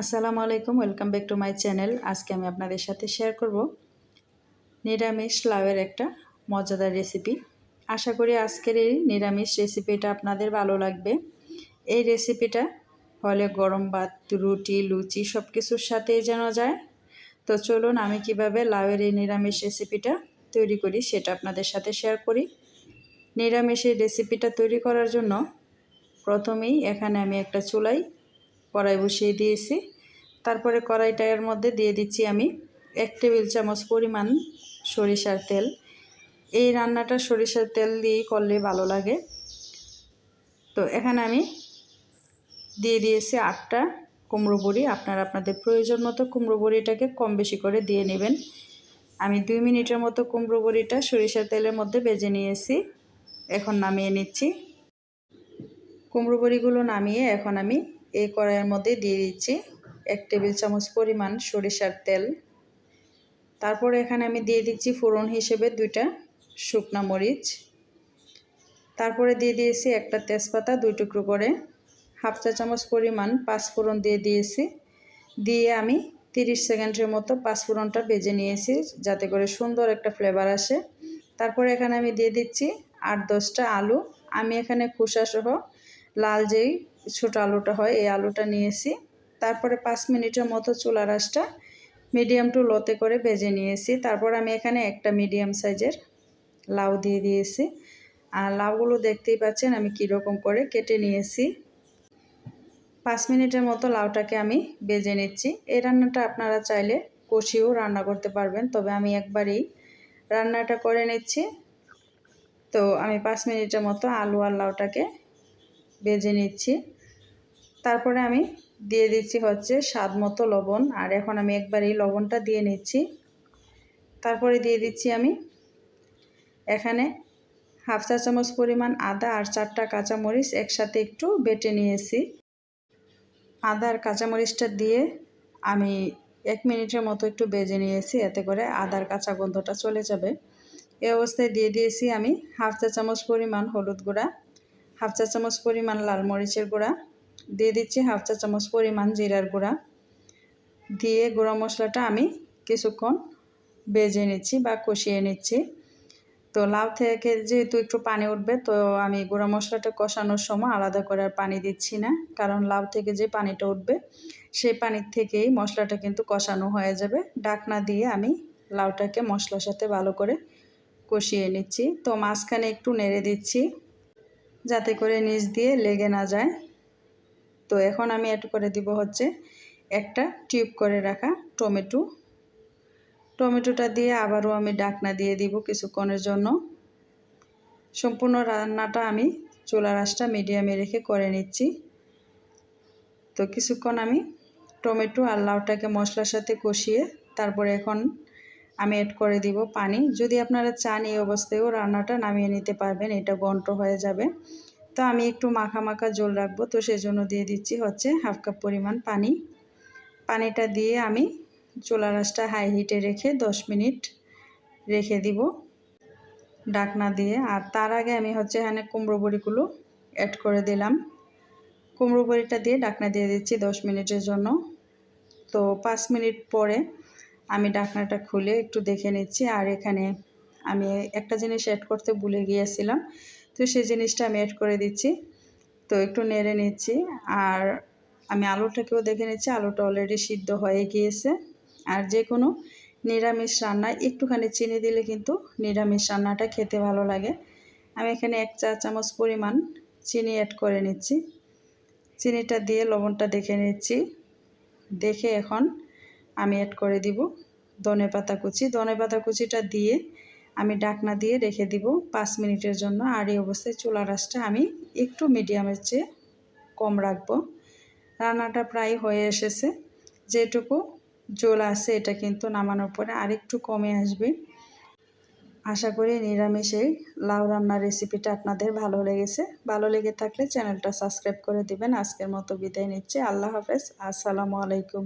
আসসালামু আলাইকুম, welcome back to my channel. আজকে আমি আপনাদের সাথে শেয়ার করব নিরামিষ লাউয়ের একটা মজাদার রেসিপি। আশা করি আজকের এই নিরামিষ রেসিপিটা আপনাদের ভালো লাগবে। এই রেসিপিটা হলে গরম ভাত, রুটি, লুচি সব কিছুর সাথেই যেন যায়। তো চলুন আমি কীভাবে লাউয়ের এই নিরামিষ রেসিপিটা তৈরি করি সেটা আপনাদের সাথে শেয়ার করি। নিরামিষ এই রেসিপিটা তৈরি করার জন্য প্রথমেই এখানে আমি একটা চুলাই কড়াই বসিয়ে দিয়েছি। তারপরে কড়াইটার মধ্যে দিয়ে দিচ্ছি আমি এক টেবিল চামচ পরিমাণ সরিষার তেল। এই রান্নাটা সরিষার তেল দিয়েই করলে ভালো লাগে। তো এখানে আমি দিয়ে দিয়েছি আটটা কুমড়ো বড়ি। আপনারা আপনাদের প্রয়োজন মতো কুমড়ো বড়িটাকে কম বেশি করে দিয়ে নেবেন। আমি দুই মিনিটের মতো কুমড়ো বড়িটা সরিষার তেলের মধ্যে বেজে নিয়েছি। এখন নামিয়ে নিচ্ছি। কুমড়ো বড়িগুলো নামিয়ে এখন আমি এই কড়াইয়ের মধ্যে দিয়ে দিচ্ছি এক টেবিল চামচ পরিমাণ সরিষার তেল। তারপরে এখানে আমি দিয়ে দিচ্ছি ফোড়ন হিসেবে দুইটা শুকনা মরিচ। তারপরে দিয়ে দিয়েছি একটা তেজপাতা দুই টুকরো করে। হাফ চা চামচ পরিমাণ পাঁচফোড়ন দিয়ে দিয়েছি। দিয়ে আমি তিরিশ সেকেন্ডের মতো পাঁচফোড়নটা বেজে নিয়েছি যাতে করে সুন্দর একটা ফ্লেভার আসে। তারপরে এখানে আমি দিয়ে দিচ্ছি আট দশটা আলু। আমি এখানে খোসাসহ লাল যেই ছোটো আলুটা হয়, এই আলুটা নিয়েছি। তারপরে পাঁচ মিনিটের মতো চুলা রাসটা মিডিয়াম টু লোতে করে ভেজে নিয়েছি। তারপর আমি এখানে একটা মিডিয়াম সাইজের লাউ দিয়ে দিয়েছি। আর লাউগুলো দেখতেই পাচ্ছেন আমি কীরকম করে কেটে নিয়েছি। পাঁচ মিনিটের মতো লাউটাকে আমি বেজে নিচ্ছি। এই রান্নাটা আপনারা চাইলে কষিয়েও রান্না করতে পারবেন, তবে আমি একবারই রান্নাটা করে নিচ্ছি। তো আমি পাঁচ মিনিটের মতো আলু আর লাউটাকে বেজে নিচ্ছি। তারপরে আমি দিয়ে দিচ্ছি হচ্ছে স্বাদ মতো লবণ। আর এখন আমি একবার এই লবণটা দিয়ে নিচ্ছি। তারপরে দিয়ে দিচ্ছি আমি এখানে হাফ চা চামচ পরিমাণ আদা আর চারটা কাঁচামরিচ একসাথে একটু বেটে নিয়েছি। আদা আর কাঁচামরিচটা দিয়ে আমি এক মিনিটের মতো একটু বেজে নিয়েছি, এতে করে আদার কাঁচা গন্ধটা চলে যাবে। এই অবস্থায় দিয়ে দিয়েছি আমি হাফ চা চামচ পরিমাণ হলুদ গুঁড়া, হাফ চা চামচ পরিমাণ লাল মরিচের গুঁড়া দিয়ে দিচ্ছি হাফ চা চামচ পরিমাণ জিরার গুঁড়া। দিয়ে গুঁড়া মশলাটা আমি কিছুক্ষণ বেজে নিচ্ছি বা কষিয়ে নিচ্ছি। তো লাউ থেকে যেহেতু একটু পানি উঠবে, তো আমি গুঁড়া মশলাটা কষানোর সময় আলাদা করে পানি দিচ্ছি না। কারণ লাউ থেকে যে পানিটা উঠবে, সেই পানির থেকেই মশলাটা কিন্তু কষানো হয়ে যাবে। ডাকনা দিয়ে আমি লাউটাকে মশলার সাথে ভালো করে কষিয়ে নিচ্ছি। তো মাঝখানে একটু নেড়ে দিচ্ছি, যাতে করে নিচ দিয়ে লেগে না যায়। তো এখন আমি অ্যাড করে দিব হচ্ছে একটা টিউব করে রাখা টমেটো টমেটোটা দিয়ে আবারও আমি ডাকনা দিয়ে দিব কিছুক্ষণের জন্য। সম্পূর্ণ রান্নাটা আমি চুলা রাসটা মিডিয়ামে রেখে করে নিচ্ছি। তো কিছুক্ষণ আমি টমেটো আর লাউটাকে মশলার সাথে কষিয়ে তারপরে এখন আমি অ্যাড করে দিব পানি। যদি আপনারা চান এই অবস্থায়ও রান্নাটা নামিয়ে নিতে পারবেন, এটা গন্ট হয়ে যাবে। তো আমি একটু মাখা মাখা জল রাখব, তো সেজন্য দিয়ে দিচ্ছি হচ্ছে হাফ কাপ পরিমাণ পানি। পানিটা দিয়ে আমি চোলা রাসটা হাই হিটে রেখে দশ মিনিট রেখে দিব ডাকনা দিয়ে। আর তার আগে আমি হচ্ছে এখানে কুমড়ো বড়িগুলো অ্যাড করে দিলাম। কুমড়ো বড়িটা দিয়ে ডাকনা দিয়ে দিচ্ছি দশ মিনিটের জন্য। তো পাঁচ মিনিট পরে আমি ডাকনাটা খুলে একটু দেখে নিচ্ছি। আর এখানে আমি একটা জিনিস অ্যাড করতে ভুলে গিয়েছিলাম তো সেই জিনিসটা আমি অ্যাড করে দিচ্ছি। তো একটু নেড়ে নিচ্ছি। আর আমি আলুটাকেও দেখে নিচ্ছি, আলুটা অলরেডি সিদ্ধ হয়ে গিয়েছে। আর যে কোনো নিরামিষ রান্নায় একটুখানি চিনি দিলে কিন্তু নিরামিষ রান্নাটা খেতে ভালো লাগে। আমি এখানে এক চা চামচ পরিমাণ চিনি অ্যাড করে নিচ্ছি। চিনিটা দিয়ে লবণটা দেখে নিচ্ছি। দেখে এখন আমি অ্যাড করে দিব ধনে পাতা কুচি। ধনে পাতা কুচিটা দিয়ে আমি ডাকনা দিয়ে রেখে দিব পাঁচ মিনিটের জন্য। আর এই অবস্থায় চুলা রাসটা আমি একটু মিডিয়ামের চেয়ে কম রাখব। রান্নাটা প্রায় হয়ে এসেছে। যেটুকু জল আছে এটা কিন্তু নামানোর পরে আরেকটু কমে আসবে। আশা করি নিরামিষে লাউ রান্নার রেসিপিটা আপনাদের ভালো লেগেছে। ভালো লেগে থাকলে চ্যানেলটা সাবস্ক্রাইব করে দিবেন। আজকের মতো বিদায় নিচ্ছে। আল্লাহ হাফেজ। আসসালামু আলাইকুম।